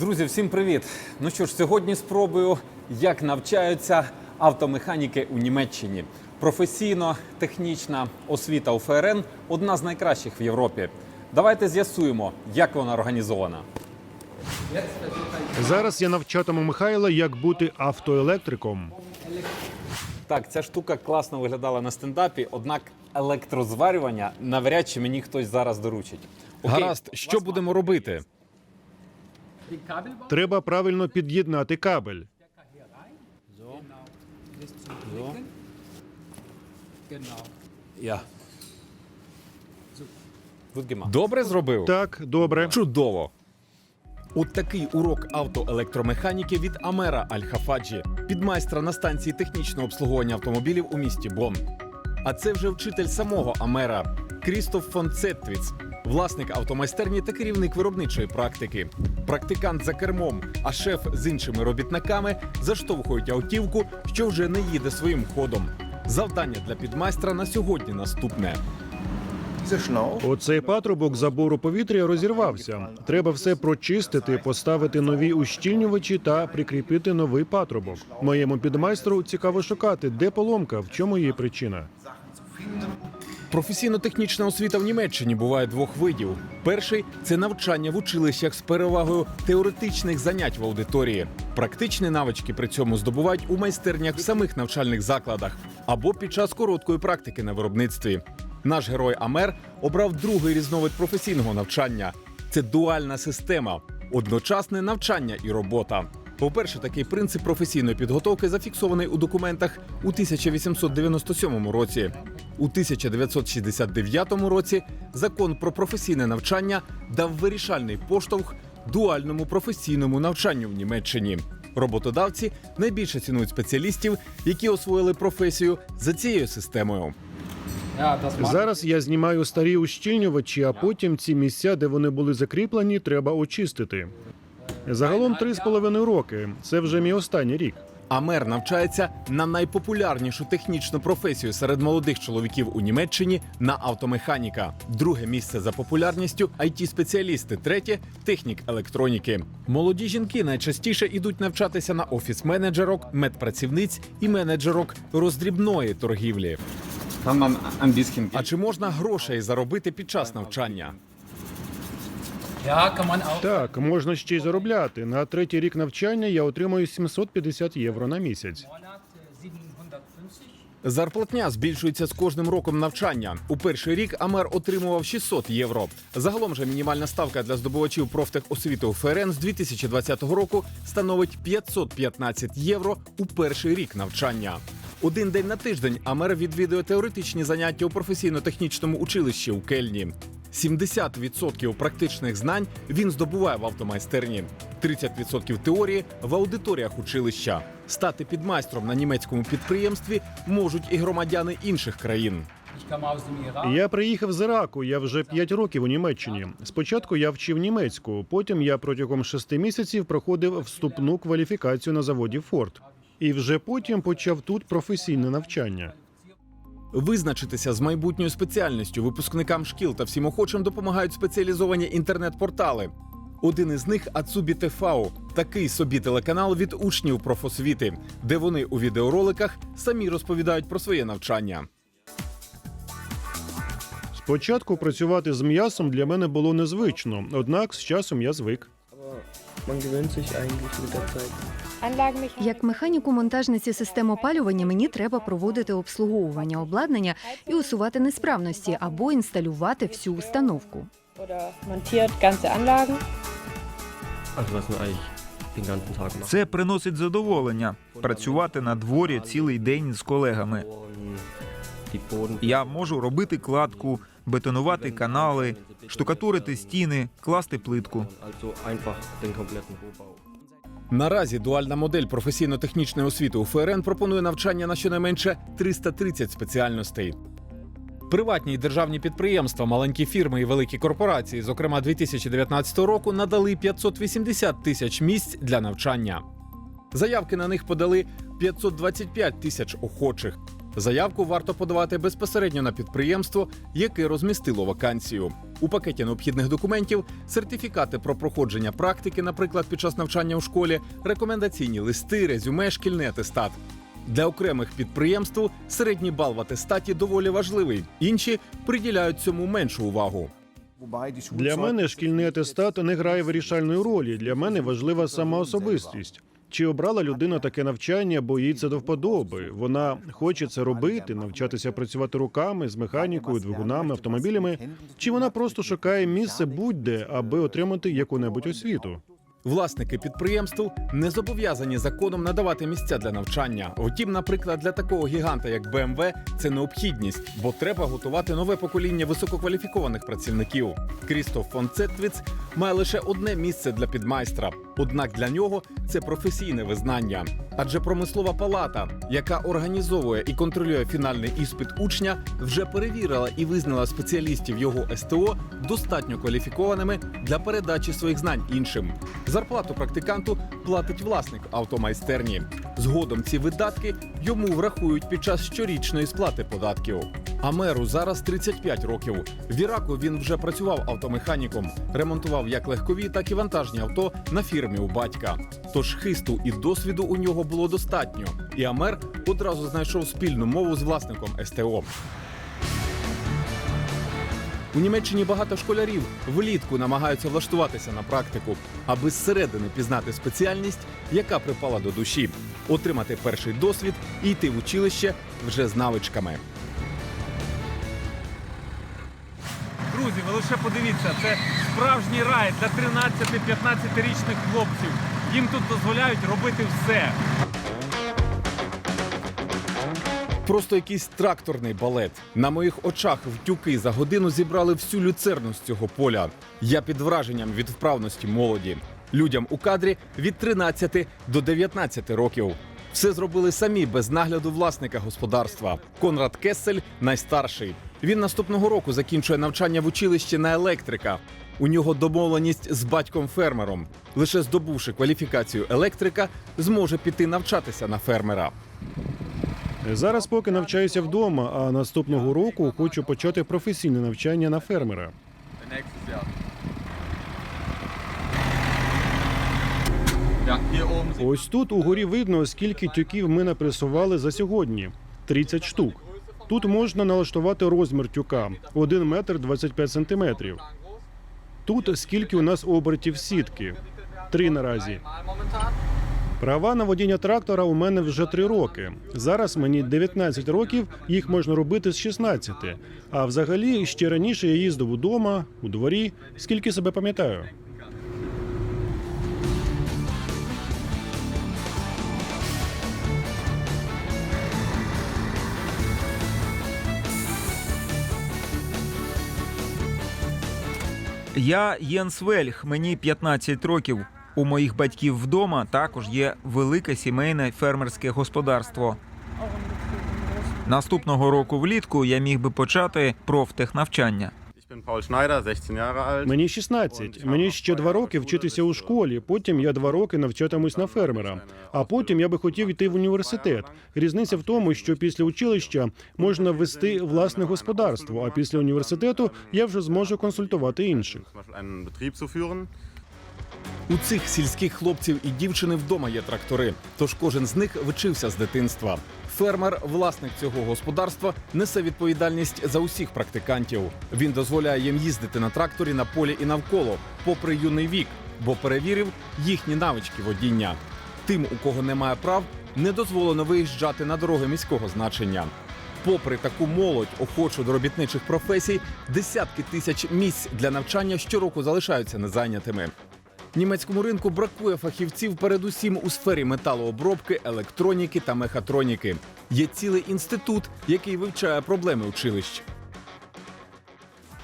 Друзі, всім привіт! Ну що ж, сьогодні спробую, як навчаються автомеханіки у Німеччині. Професійно технічна освіта у ФРН одна з найкращих в Європі. Давайте з'ясуємо, як вона організована. Зараз я навчатиму Михайла, як бути автоелектриком. Так, ця штука класно виглядала на стендапі, однак електрозварювання навряд чи мені хтось зараз доручить. Гаразд, що будемо робити? Треба правильно під'єднати кабель. Добре зробив? Так, добре. Чудово. От такий урок автоелектромеханіки від Амера Аль-Хафаджі, підмайстра на станції технічного обслуговування автомобілів у місті Бон. А це вже вчитель самого Амера Крістоф фон Цеттвіц, власник автомайстерні та керівник виробничої практики. Практикант за кермом, а шеф з іншими робітниками заштовхують автівку, що вже не їде своїм ходом. Завдання для підмайстра на сьогодні наступне. Оцей патрубок забору повітря розірвався. Треба все прочистити, поставити нові ущільнювачі та прикріпити новий патрубок. Моєму підмайстру цікаво шукати, де поломка, в чому її причина. Професійно-технічна освіта в Німеччині буває двох видів. Перший це навчання в училищах з перевагою теоретичних занять в аудиторії. Практичні навички при цьому здобувають у майстернях в самих навчальних закладах або під час короткої практики на виробництві. Наш герой Амер обрав другий різновид професійного навчання. Це дуальна система, одночасне навчання і робота. По-перше, такий принцип професійної підготовки зафіксований у документах у 1897 році. У 1969 році закон про професійне навчання дав вирішальний поштовх дуальному професійному навчанню в Німеччині. Роботодавці найбільше цінують спеціалістів, які освоїли професію за цією системою. Зараз я знімаю старі ущільнювачі, а потім ці місця, де вони були закріплені, треба очистити. Загалом три з половиною роки. Це вже мій останній рік. Амер навчається на найпопулярнішу технічну професію серед молодих чоловіків у Німеччині на автомеханіка. Друге місце за популярністю it спеціалісти третє технік електроніки. Молоді жінки найчастіше ідуть навчатися на офіс-менеджерок, медпрацівниць і менеджерок роздрібної торгівлі. А чи можна грошей заробити під час навчання? Так, можна ще й заробляти. На третій рік навчання я отримую 750 євро на місяць. Monat 750. Зарплатня збільшується з кожним роком навчання. У перший рік Амер отримував 600 євро. Загалом же мінімальна ставка для здобувачів профтехосвіти у ФРН з 2020 року становить 515 євро у перший рік навчання. Один день на тиждень Амер відвідує теоретичні заняття у професійно-технічному училищі у Кельні. 70% практичних знань він здобуває в автомайстерні, 30% теорії в аудиторіях училища. Стати підмайстром на німецькому підприємстві можуть і громадяни інших країн. Я приїхав з Іраку. Я вже 5 років у Німеччині. Спочатку я вчив німецьку, потім я протягом 6 місяців проходив вступну кваліфікацію на заводі Форд. І вже потім почав тут професійне навчання. Визначитися з майбутньою спеціальністю випускникам шкіл та всім охочим допомагають спеціалізовані інтернет-портали. Один із них Ацубі ТФАУ – такий собі телеканал від учнів профосвіти, де вони у відеороликах самі розповідають про своє навчання. Спочатку працювати з м'ясом для мене було незвично, однак з часом я звик. Як механіку монтажниці систем опалювання мені треба проводити обслуговування обладнання і усувати несправності або інсталювати всю установку. Це приносить задоволення працювати на дворі цілий день з колегами. Я можу робити кладку, бетонувати канали, штукатурити стіни, класти плитку. Наразі дуальна модель професійно-технічної освіти у ФРН пропонує навчання на щонайменше 330 спеціальностей. Приватні і державні підприємства, маленькі фірми і великі корпорації, зокрема 2019 року, надали 580 тисяч місць для навчання. Заявки на них подали 525 тисяч охочих. Заявку варто подавати безпосередньо на підприємство, яке розмістило вакансію. У пакеті необхідних документів сертифікати про проходження практики, наприклад, під час навчання у школі, рекомендаційні листи, резюме, шкільний атестат. Для окремих підприємств середній бал в атестаті доволі важливий. Інші приділяють цьому меншу увагу. Для мене шкільний атестат не грає вирішальної ролі. Для мене важлива сама особистість. Чи обрала людина таке навчання, бо їй це до вподоби? Вона хоче це робити, навчатися працювати руками з механікою, двигунами, автомобілями. Чи вона просто шукає місце будь-де, аби отримати яку-небудь освіту? Власники підприємств не зобов'язані законом надавати місця для навчання. Втім, наприклад, для такого гіганта, як BMW, це необхідність, бо треба готувати нове покоління висококваліфікованих працівників. Крістоф фон Цетвіц має лише одне місце для підмайстра. Однак для нього це професійне визнання. Адже промислова палата, яка організовує і контролює фінальний іспит учня, вже перевірила і визнала спеціалістів його СТО достатньо кваліфікованими для передачі своїх знань іншим. Зарплату практиканту платить власник автомайстерні. Згодом ці видатки йому врахують під час щорічної сплати податків. А меру зараз 35 років. В Іраку він вже працював автомеханіком, ремонтував як легкові, так і вантажні авто на фірмі у батька. Тож хисту і досвіду у нього було достатньо. І Амер одразу знайшов спільну мову з власником СТО. У Німеччині багато школярів влітку намагаються влаштуватися на практику, аби зсередини пізнати спеціальність, яка припала до душі, отримати перший досвід і йти в училище вже з навичками. Друзі, ви лише подивіться, це справжній рай для 13-15-річних хлопців. Їм тут дозволяють робити все. Просто якийсь тракторний балет. На моїх очах втюки за годину зібрали всю люцерну з цього поля. Я під враженням від вправності молоді. Людям у кадрі від 13 до 19 років. Все зробили самі без нагляду власника господарства. Конрад Кессель найстарший. Він наступного року закінчує навчання в училищі на електрика. У нього домовленість з батьком-фермером. Лише здобувши кваліфікацію електрика, зможе піти навчатися на фермера. Зараз поки навчаюся вдома, а наступного року хочу почати професійне навчання на фермера. Ось тут угорі видно, скільки тюків ми напресували за сьогодні 30 штук. Тут можна налаштувати розмір тюка 1 метр 25 сантиметрів. Тут скільки у нас обертів сітки? Три наразі. Права на водіння трактора у мене вже три роки. Зараз мені 19 років, їх можна робити з 16. А взагалі ще раніше я їздив удома, у дворі, скільки себе пам'ятаю. Я Єнс Вельх, мені 15 років. У моїх батьків вдома також є велике сімейне фермерське господарство. Наступного року влітку я міг би почати профтехнавчання. Ich bin Paul Schneider, 16 Мені 16. Мені ще два роки вчитися у школі. Потім я два роки навчатимусь на фермера. А потім я би хотів йти в університет. Різниця в тому, що після училища можна вести власне господарство, а після університету я вже зможу консультувати інших. У цих сільських хлопців і дівчини вдома є трактори, тож кожен з них вчився з дитинства. Фермер, власник цього господарства, несе відповідальність за усіх практикантів. Він дозволяє їм їздити на тракторі на полі і навколо, попри юний вік, бо перевірив їхні навички водіння. Тим, у кого немає прав, не дозволено виїжджати на дороги міського значення. Попри таку молодь, охочу до робітничих професій, десятки тисяч місць для навчання щороку залишаються незайнятими. Німецькому ринку бракує фахівців передусім у сфері металообробки, електроніки та мехатроніки. Є цілий інститут, який вивчає проблеми училищ.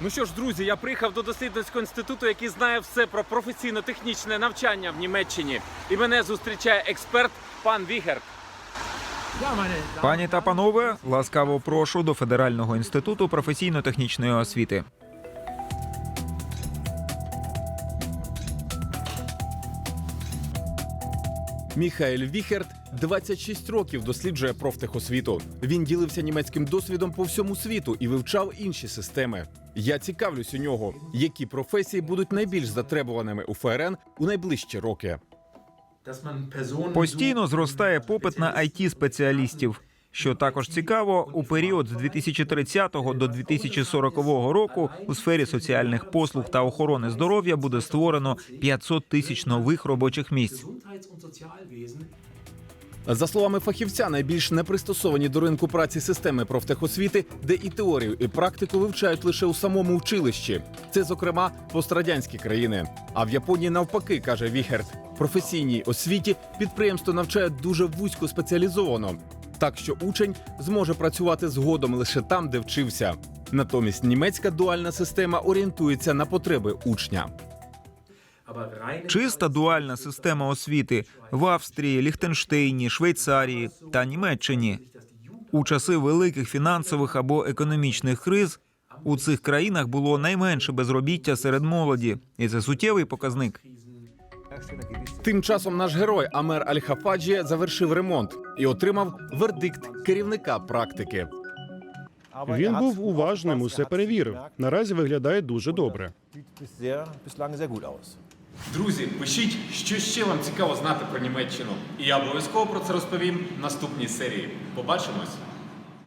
Ну що ж, друзі, я приїхав до дослідницького інституту, який знає все про професійно-технічне навчання в Німеччині. І мене зустрічає експерт пан Вігер. Пані та панове, ласкаво прошу до Федерального інституту професійно-технічної освіти. Міхаель Віхерт 26 років досліджує профтехосвіту. Він ділився німецьким досвідом по всьому світу і вивчав інші системи. Я цікавлюсь у нього, які професії будуть найбільш затребуваними у ФРН у найближчі роки. Постійно зростає попит на it спеціалістів. Що також цікаво, у період з 2030 до 2040 року у сфері соціальних послуг та охорони здоров'я буде створено 500 тисяч нових робочих місць. За словами фахівця, найбільш непристосовані до ринку праці системи профтехосвіти, де і теорію, і практику вивчають лише у самому училищі. Це, зокрема, пострадянські країни. А в Японії навпаки, каже Віхерт, професійній освіті підприємство навчає дуже вузько спеціалізовано, так що учень зможе працювати згодом лише там, де вчився. Натомість німецька дуальна система орієнтується на потреби учня. Чиста дуальна система освіти в Австрії, Ліхтенштейні, Швейцарії та Німеччині. У часи великих фінансових або економічних криз у цих країнах було найменше безробіття серед молоді, і це суттєвий показник. Тим часом наш герой Амер Аль-Хафаджі завершив ремонт і отримав вердикт керівника практики. Він був уважним, усе перевірив. Наразі виглядає дуже добре. Друзі, пишіть, що ще вам цікаво знати про Німеччину. І я обов'язково про це розповім в наступній серії. Побачимось!